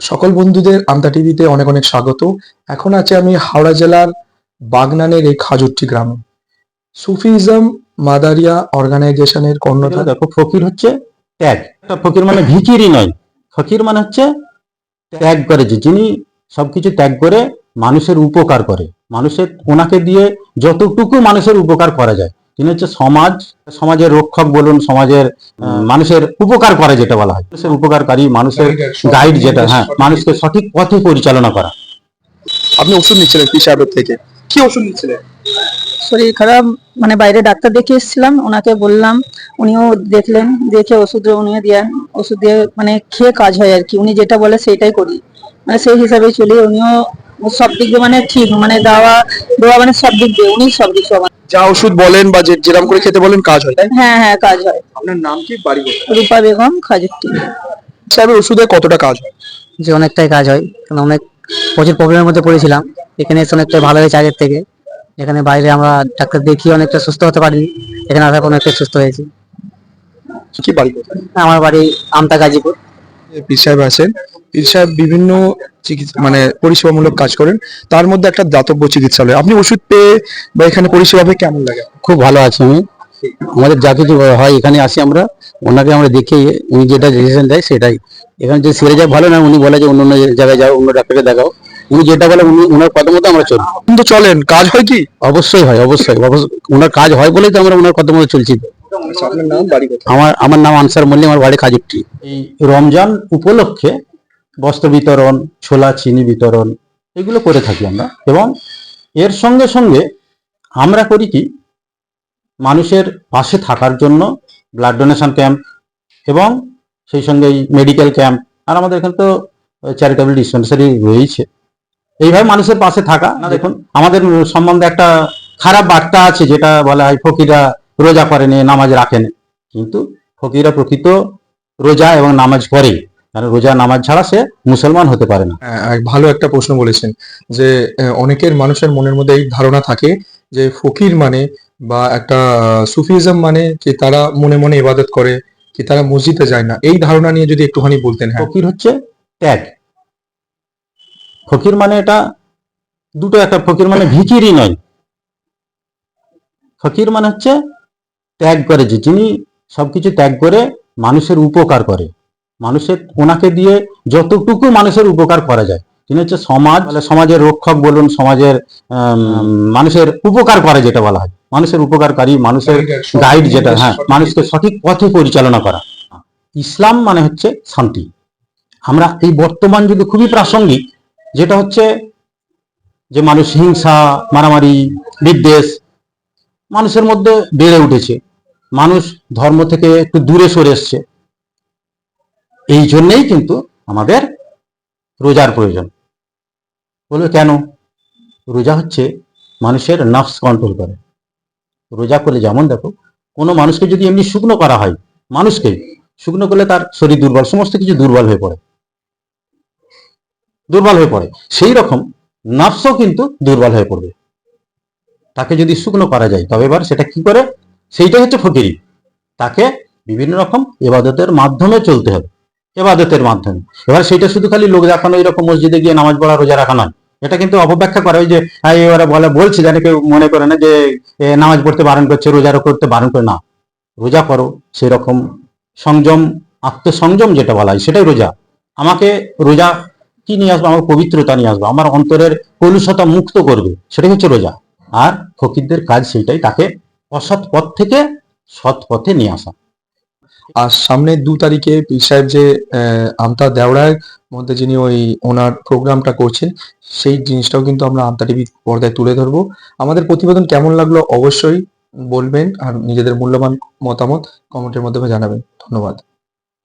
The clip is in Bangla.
সকল বন্ধুদের টিভিতে অনেক অনেক স্বাগত। এখন আছে আমি হাওড়া জেলার বাগনানের এই খাজুরটি গ্রামে। সুফিজম মাদারিয়া অর্গানাইজেশনের কর্ণধার। দেখো, ফকির হচ্ছে ত্যাগ। ফকির মানে ভিকিরি নয়। ফকির মানে হচ্ছে ত্যাগ করে যে, যিনি সবকিছু ত্যাগ করে মানুষের উপকার করে। মানুষের ওনাকে দিয়ে যতটুকু মানুষের উপকার করা যায়। তিনি হচ্ছে সমাজ সমাজের রক্ষক বলুন সমাজের মানুষের উপকার করে যেটা বলা হয়। মানুষের উপকারকারী মানুষের গাইড যেটা হ্যাঁ মানুষকে সঠিক পথে পরিচালনা করা। আপনি ওষুধ নিচ্ছিলেন পি সাহেবের থেকে? কি ওষুধ নিচ্ছিলেন? শরীর খারাপ মানে বাইরে ডাক্তার দেখিয়ে এসেছিলাম ওনাকে বললাম উনিও দেখলেন দেখে ওষুধ উনিও দিয়ে ওষুধ দিয়ে মানে খেয়ে কাজ হয় আর কি উনি যেটা বলে সেটাই করি। মানে সেই হিসাবে চলি উনিও সব দিক দিয়ে মানে ঠিক মানে দাওয়া দেওয়া মানে সব দিক দিয়ে উনি সব দিক সমান যা ওষুধ বলেন বা যে যেরাম করে খেতে বলেন কাজ হয় তাই? হ্যাঁ হ্যাঁ কাজ হয়। আপনার নাম কি? বাড়ি কোথায়? রূপা বেগম খাজুরটি সাহেবের ওষুধে কতটা কাজ হয়? যে অনেকটাই কাজ হয়। কারণ অনেক প্রচুর প্রবলেমের মধ্যে পড়েছিলাম। এখানে এসে অনেকটাই ভালো হয়েছে আগের থেকে। এখানে বাইরে আমরা ডাক্তার দেখিয়ে অনেকটা সুস্থ হতে পারিনি। এখানে আসার পর অনেকটা সুস্থ হয়েছি। কি বাড়ি কোথায়? আমার বাড়ি আমতা গাজীপুর। পীর সাহেব আছেন পীর সাহেব বিভিন্ন চিকিৎসা মানে পরিষেবামূলক কাজ করেন তার মধ্যে একটা দাতব্য চিকিৎসালয়। আপনি ওষুধ পেয়ে বা এখানে পরিষেবা পেয়ে কেমন লাগে? খুব ভালো আছি আমি। আমাদের যা কিছু হয় এখানে আসি আমরা ওনাকে আমরা দেখে উনি যেটা ডিসিশন দেয় সেটাই। এখানে যে সেরে যায় ভালো না উনি বলে যে অন্য অন্য জায়গায় যাও অন্য ডাক্তারকে দেখাও। উনি যেটা বলে উনি ওনার কথা মতো আমরা চলি। কিন্তু চলেন কাজ হয় কি? অবশ্যই হয় অবশ্যই। অবশ্যই ওনার কাজ হয় বলেই তো আমরা ওনার কথা মতো চলছি। আপনার নাম বাড়ি কোথায়? আমার আমার নাম আনসার মল্লিক আমার বাড়ি খাজুরটি এই রমজান উপলক্ষে বস্ত্র বিতরণ, ছোলা, চিনি বিতরণ এগুলো করে থাকি আমরা। এবং এর সঙ্গে সঙ্গে আমরা করি কি, মানুষের পাশে থাকার জন্য ব্লাড ডোনেশন ক্যাম্প এবং সেই সঙ্গে এই মেডিকেল ক্যাম্প আর আমাদের এখানে তো চ্যারিটেবল ডিসপেন্সারি রয়েছে এইভাবে মানুষের পাশে থাকা, না দেখুন, আমাদের সম্বন্ধে একটা খারাপ বার্তা আছে যেটা বলা হয় ফকিরা রোজা করেনি, নামাজ রাখেনি। কিন্তু ফকিরা প্রকৃত রোজা এবং নামাজ করে কারণ রোজা নামাজ ছাড়া সে মুসলমান হতে পারে না। ভালো একটা প্রশ্ন বলেছেন যে অনেকের মানুষের মনের মধ্যে এই ধারণা থাকে যে ফকির মানে বা একটা সুফিজম মানে যে তারা মনে মনে ইবাদত করে কি তারা মসজিদে যায় না। এই ধারণা নিয়ে যদি একটুখানি বলতেন হ্যাঁ। ফকির হচ্ছে ত্যাগ ফকির মানে এটা দুটো একটা ফকির মানে ভিকিরি নয়। ফকির মানে হচ্ছে ত্যাগ করে যে যিনি সবকিছু ত্যাগ করে মানুষের উপকার করে। মানুষের ওনাকে দিয়ে যতটুকু মানুষের উপকার করা যায়। তিনি হচ্ছে সমাজ সমাজের রক্ষক বলুন সমাজের মানুষের উপকার করে যেটা বলা হয়। মানুষের উপকারকারী মানুষের গাইড যেটা হ্যাঁ মানুষকে সঠিক পথে পরিচালনা করা। ইসলাম মানে হচ্ছে শান্তি। আমরা এই বর্তমান যুগে খুবই প্রাসঙ্গিক যেটা হচ্ছে যে মানুষ হিংসা মারামারি বিদ্বেষ মানুষের মধ্যে বেড়ে উঠেছে। মানুষ ধর্ম থেকে একটু দূরে সরে এসছে। এই জন্যেই কিন্তু আমাদের রোজার প্রয়োজন। বলবে কেন? রোজা হচ্ছে মানুষের নফস কন্ট্রোল করে। রোজা করলে যেমন দেখো, কোনো মানুষকে যদি এমনি শুকনো করা হয়, মানুষকে শুকনো করলে তার শরীর দুর্বল, সমস্ত কিছু দুর্বল হয়ে পড়ে। দুর্বল হয়ে পড়ে। সেই রকম নফসও কিন্তু দুর্বল হয়ে পড়বে। তাকে যদি শুকনো করা যায়, তবে এবার সেটা কি করে? সেইটা হচ্ছে ফকিরি। তাকে বিভিন্ন রকম এবাদতের মাধ্যমে চলতে হবে। এবাদতের মাধ্যমে। এবার সেটা শুধু খালি লোক দেখানো, এরকম মসজিদে গিয়ে নামাজ পড়া, রোজা রাখা নয়। এটা কিন্তু অপব্যাখ্যা করে। ওই যে এবারে বলে, বলছে জানি কেউ মনে করে না যে নামাজ পড়তে বারণ করছে রোজারও করতে বারণ করে। না। রোজা করো, সেরকম সংযম, আত্মসংযম যেটা বলা হয়, সেটাই রোজা। আমাকে রোজা কি নিয়ে আসবে? আমার পবিত্রতা নিয়ে আসবে। আমার অন্তরের কলুষতা মুক্ত করবে। সেটাই হচ্ছে রোজা। আর ফকিরদের কাজ সেইটাই, তাকে অসৎ পথ থেকে সৎ পথে নিয়ে আসা। আর সামনে দু তারিখে পীর সাহেব যে আমতা দেওড়ার মধ্যে যিনি ওই ওনার প্রোগ্রামটা করছেন, সেই জিনিসটাও কিন্তু আমরা আমতা টিভি পর্দায় তুলে ধরবো। আমাদের প্রতিবেদন কেমন লাগল অবশ্যই বলবেন আর নিজেদের মূল্যবান মতামত কমেন্টের মাধ্যমে জানাবেন। ধন্যবাদ।